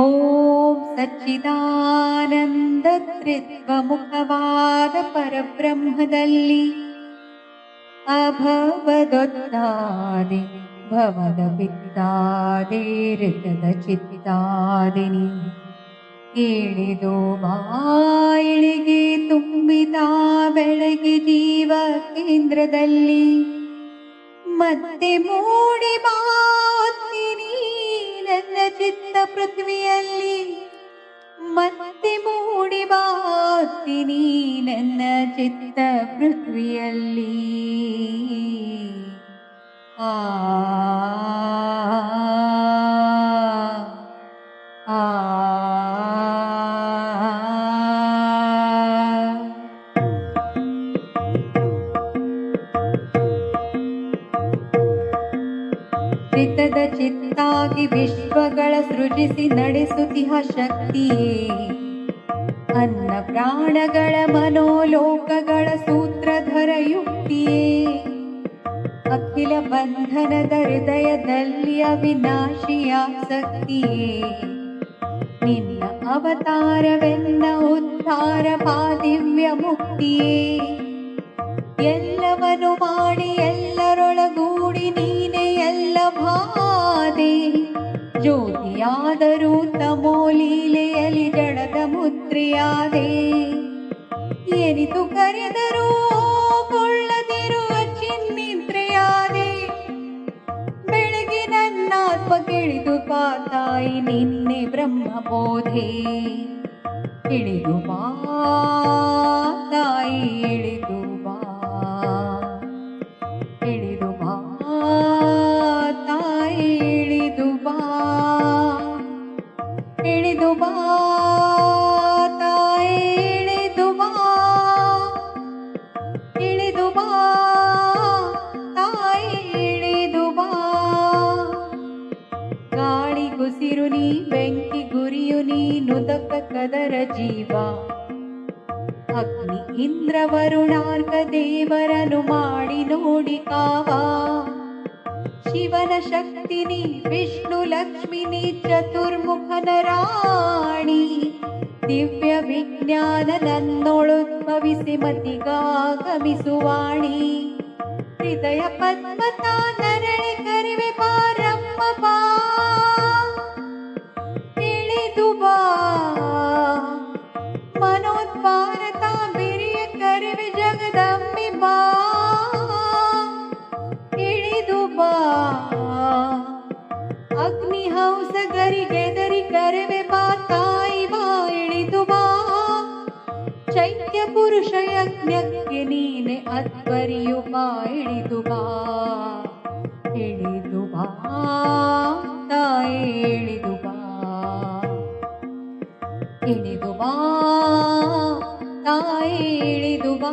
ಓಂ ಸಚ್ಚಿದಾನಂದ ತ್ರಿತ್ವಮುಖವಾದ ಪರಬ್ರಹ್ಮದಲ್ಲಿ ಅಭವದೊತ್ತಾದೆ ಭವದ ಬಿತ್ತಾದೆ ಋತದ ಚಿತ್ತಾದಿನಿ ಇಳಿದು ಬಾಯಿಳಿಗೆ ತುಂಬಿದ ಬೆಳಗ್ಗೆ ಜೀವ ಕೇಂದ್ರದಲ್ಲಿ ಮತ್ತೆ ಮೂಡಿ ಬಾತೀನಿ ಚಿತ್ತ ಪೃಥ್ವಿಯಲ್ಲಿ ಮತ್ತೆ ಮೂಡಿ ಬಾತೀನಿ ನನ್ನ ಚಿತ್ತ ಪೃಥ್ವಿಯಲ್ಲಿ. ಚಿತ್ತದ ಚಿತ್ತಾಗಿ ವಿಶ್ವಗಳ ಸೃಜಿಸಿ ನಡೆಸುತ್ತಿಹ ಶಕ್ತಿಯೇ. ಅನ್ನ ಪ್ರಾಣಗಳ ಮನೋಲೋಕಗಳ ಸೂತ್ರಧರ ಯುಕ್ತಿಯೇ. ಅಖಿಲ ಬಂಧನದ ಹೃದಯದಲ್ಲಿ ಅವಿನಾಶಿಯ ಶಕ್ತಿಯೇ. ನಿನ್ನ ಅವತಾರವೆನ್ನ ಉದ್ಧಾರ ಪಾದಿವ್ಯ ಮುಕ್ತಿಯೇ. ಎಲ್ಲವನು ಮಾಡಿ ಎಲ್ಲರೊಳಗೂಡಿ ನೀನೆ ಜ್ಯೋತಿಯಾದರೂ ತಮೋ ಲೀಲೆಯಲ್ಲಿ ಜಡದ ಮುದ್ರೆಯಾದೆ. ಏನಿತು ಕರೆದರೂ ಕೊಳ್ಳದಿರುವ ಚಿನ್ನಿದ್ರೆಯಾದೆ. ಬೆಳಗ್ಗೆ ನನ್ನಾತ್ಮ ಕೇಳಿದು ಕೆಳಿದು ಬಾ ತಾಯಿ ನಿನ್ನೆ ಬ್ರಹ್ಮಬೋಧೆ. ಇಳಿದು ಬಾ ಗುಸಿರು ನೀ ಬೆಂಕಿ ಗುರಿಯು ನೀನು ನುದಕ ಕದರ ಜೀವ. ಅಗ್ನಿ ಇಂದ್ರ ವರುಣಾರ್ಕ ದೇವರನು ಮಾಡಿ ನೋಡಿ ಕಾವ. ಶಿವನ ಶಕ್ತಿನಿ ವಿಷ್ಣು ಲಕ್ಷ್ಮಿನಿ ಚತುರ್ಮುಖನ ರಾಣಿ ದಿವ್ಯ ವಿಜ್ಞಾನ ನನ್ನೊಳುದ್ಭವಿಸಿ ಮತಿಗಾಗಮಿಸುವಾಣಿ. ಹೃದಯ ಪದ್ಮತ ನರಳಿ ಕರಿವೆ ಪಾರಮ್ಮ ಬಾ ಅಗ್ನಿಹಂಸಗರಿಗೆದರಿ ಕರೆವೆ ಬಾ, ತಾಯಿ ಬಾ, ಇಳಿದು ಬಾ. ಚೈತ್ಯ ಪುರುಷ ಯಜ್ಞಕ್ಕೆ ನೀನೆ ಅತ್ಪರಿಯು ಬಾ, ಇಳಿದು ಬಾ. ಇಳಿದು ಬಾ, ತಾಯಿ, ಇಳಿದು ಬಾ. ಇಳಿದು ಬಾ, ತಾಯಿ, ಇಳಿದು ಬಾ.